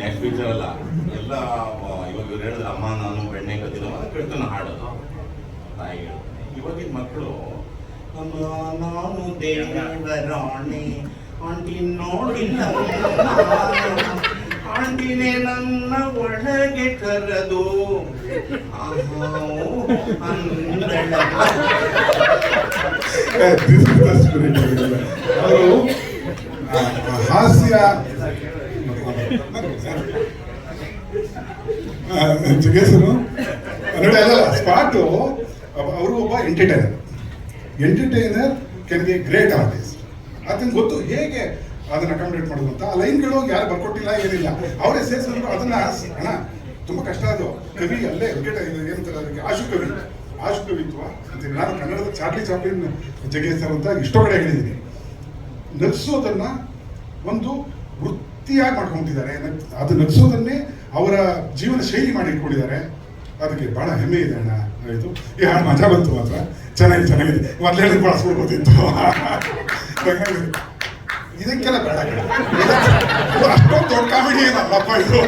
Next picture ಅಲ್ಲ? ಎಲ್ಲ ಇವಾಗ ಇವ್ರು ಹೇಳಿದ್ರೆ, ಅಮ್ಮ, ನಾನು ಬೆಣ್ಣೆ ಕತ್ತಿಲ್ಲ ಕೃಷ್ಣನ ಹಾಡೋದು. ತಾಯಿ ಇವಾಗಿನ ಮಕ್ಕಳು ನಮ್ಮ ನಾನು ದೇವರಾಣಿ ಆಂಟಿ ನೋಡಿಲ್ಲ, ಆಂಟಿನೇ ನನ್ನ ಒಳಗೆ ಕರೆದು. ಅವರು ಹಾಸ್ಯ ಆ, ಜಗ್ಗೇಶನು ನೋಡಿ ಅಲ್ಲ ಸ್ಪಾಟು ಅವರು ಒಬ್ಬ entertainer entertainer can be great artist ಅದನ್ನ ಗೊತ್ತು ಹೇಗೆ ಅದನ್ನ ಅಕಾಮಿಡೇಟ್ ಮಾಡೋದು ಅಂತ. ಆ ಲೈನ್ಗಳು ಯಾರು ಬರ್ಕೊಟ್ಟಿಲ್ಲ ಏನಿಲ್ಲ. ಅವರೇ ಸೇರಿಸಿದ್ರು ಅದನ್ನ ಅಣ್ಣ ತುಂಬ ಕಷ್ಟ ಅದು. ಕವಿ ಅಲ್ಲೇ ವಿಕೆಟ್ ಏನಂತಾರೆ ಅದಕ್ಕೆ? ಆಶು ಕವಿ. ಆಶು ಕವಿತ್ವ ಅಂತ ನಾನು ಕನ್ನಡದ ಚಾರ್ಲಿ ಚಾಪ್ಲಿನ್ ಜಗೇಶ್ ಸರ್ ಅಂತ ಇಷ್ಟೋ ಕಡೆ ಹೇಳಿದ್ದೀನಿ. ನಗಿಸೋದನ್ನ ಒಂದು ವೃತ್ತಿಯಾಗಿ ಮಾಡ್ಕೊಂಡಿದ್ದಾರೆ. ಅದು ನಗಿಸೋದನ್ನೇ ಅವರ ಜೀವನ ಶೈಲಿ ಮಾಡಿ ಇಟ್ಕೊಂಡಿದ್ದಾರೆ. ಅದಕ್ಕೆ ಬಹಳ ಹೆಮ್ಮೆ ಇದೆ ಅಣ್ಣ. ಆಯಿತು. ಈ ಹಾಡು ಮಜಾ ಬಂತು ಮಾತ್ರ. ಚೆನ್ನಾಗಿ ಚೆನ್ನಾಗಿದೆ. ಮೊದಲೇ ಬಳಸ್ಕೊಳ್ಬೋದಿತ್ತು ಇದಕ್ಕೆಲ್ಲ ಬೇಡ ಅಷ್ಟೊಂದು ದೊಡ್ಡ ಕಾಮಿಡಿ ಏನಲ್ಲಪ್ಪ ಇದು.